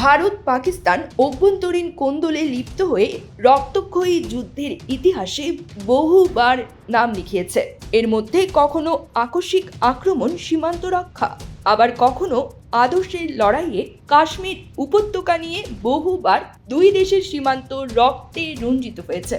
ভারত, পাকিস্তান অভ্যন্তরীণ কোন্দলে লিপ্ত হয়ে রক্তক্ষয়ী যুদ্ধের ইতিহাসে বহুবার নাম লিখিয়েছে। এর মধ্যে কখনো আকস্মিক আক্রমণ সীমান্ত রক্ষা, আবার কখনো আদর্শের লড়াইয়ে কাশ্মীর উপত্যকা নিয়ে বহুবার দুই দেশের সীমান্ত রক্তে রঞ্জিত হয়েছে।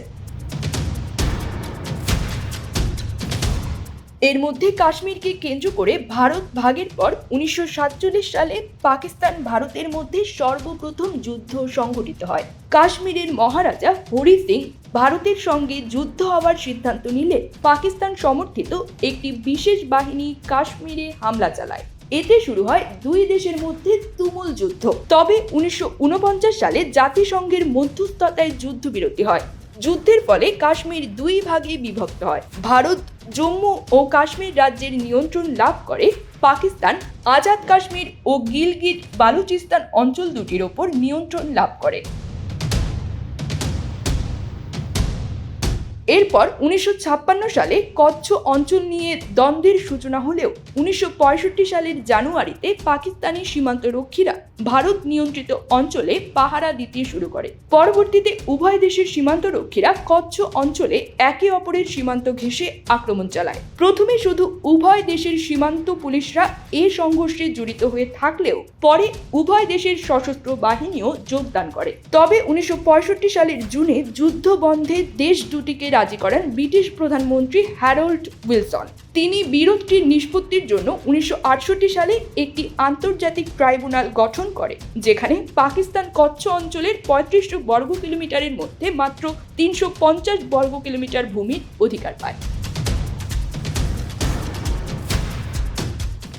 এর মধ্যে কাশ্মীরকে কেন্দ্র করে ভারত ভাগের পর উনিশশো সাতচল্লিশ সালে পাকিস্তান ভারতের মধ্যে সর্বপ্রথম যুদ্ধ সংঘটিত হয়। কাশ্মীরের মহারাজা হরি সিং ভারতের সঙ্গে যুদ্ধ হওয়ার সিদ্ধান্ত নিলে পাকিস্তান সমর্থিত একটি বিশেষ বাহিনী কাশ্মীরে হামলা চালায়। এতে শুরু হয় দুই দেশের মধ্যে তুমুল যুদ্ধ। তবে উনিশশো উনপঞ্চাশ সালে জাতিসংঘের মধ্যস্থতায় যুদ্ধবিরতি হয়। যুদ্ধের ফলে কাশ্মীর দুই ভাগে বিভক্ত হয়। ভারত, জম্মু ও কাশ্মীর রাজ্যের নিয়ন্ত্রণ লাভ করে। পাকিস্তান, আজাদ কাশ্মীর ও গিলগিট বালুচিস্তান অঞ্চল দুটির ওপর নিয়ন্ত্রণ লাভ করে। এরপর উনিশশো ছাপ্পান্ন সালে কচ্ছ অঞ্চল নিয়ে দ্বন্দ্বের সূচনা হলেও উনিশশো পঁয়ষট্টি সালের জানুয়ারিতে পাকিস্তানি সীমান্ত রক্ষীরা ভারত নিয়ন্ত্রিত অঞ্চলে পাহারা দিতে শুরু করে। পরবর্তীতে উভয় দেশের সীমান্ত রক্ষীরা কচ্ছ অঞ্চলে একে অপরের সীমান্ত ঘেঁষে আক্রমণ চালায়। প্রথমে শুধু উভয় দেশের সীমান্ত পুলিশরা এ সংঘর্ষে জড়িত হয়ে থাকলেও পরে উভয় দেশের সশস্ত্র বাহিনীও যোগদান করে। তবে উনিশশো পঁয়ষট্টি সালের জুনে যুদ্ধ বন্ধে দেশ দুটিকে রাজি করেন ব্রিটিশ প্রধানমন্ত্রী হ্যারোল্ড উইলসন। তিনি বিরোধটির নিষ্পত্তির জন্য উনিশশো আটষট্টি সালে একটি আন্তর্জাতিক ট্রাইব্যুনাল গঠন করে, যেখানে পাকিস্তান কচ্ছ অঞ্চলের পঁয়ত্রিশশো বর্গ কিলোমিটারের মধ্যে মাত্র তিনশো পঞ্চাশ বর্গ কিলোমিটার ভূমির অধিকার পায়।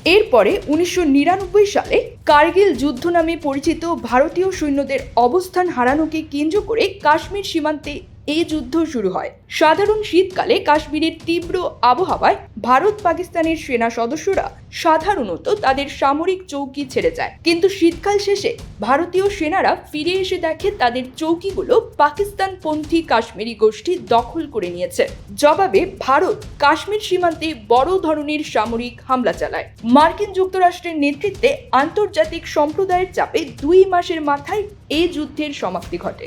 এরপরে উনিশশো নিরানব্বই সালে কার্গিল যুদ্ধ নামে পরিচিত ভারতীয় সৈন্যদের অবস্থান হারানোকে কেন্দ্র করে কাশ্মীর সীমান্তে এই যুদ্ধ শুরু হয়। সাধারণ শীতকালে কাশ্মীরের তীব্র আবহাওয়ায় ভারত পাকিস্তানের সেনা সদস্যরা সাধারণত তাদের সামরিক চৌকি ছেড়ে যায়। কিন্তু শীতকাল শেষে ভারতীয় সেনারা ফিরে এসে দেখে তাদের চৌকিগুলো পাকিস্তানপন্থী কাশ্মীরি গোষ্ঠী দখল করে নিয়েছে। জবাবে ভারত কাশ্মীর সীমান্তে বড় ধরনের সামরিক হামলা চালায়। মার্কিন যুক্তরাষ্ট্রের নেতৃত্বে আন্তর্জাতিক সম্প্রদায়ের চাপে দুই মাসের মাথায় এই যুদ্ধের সমাপ্তি ঘটে।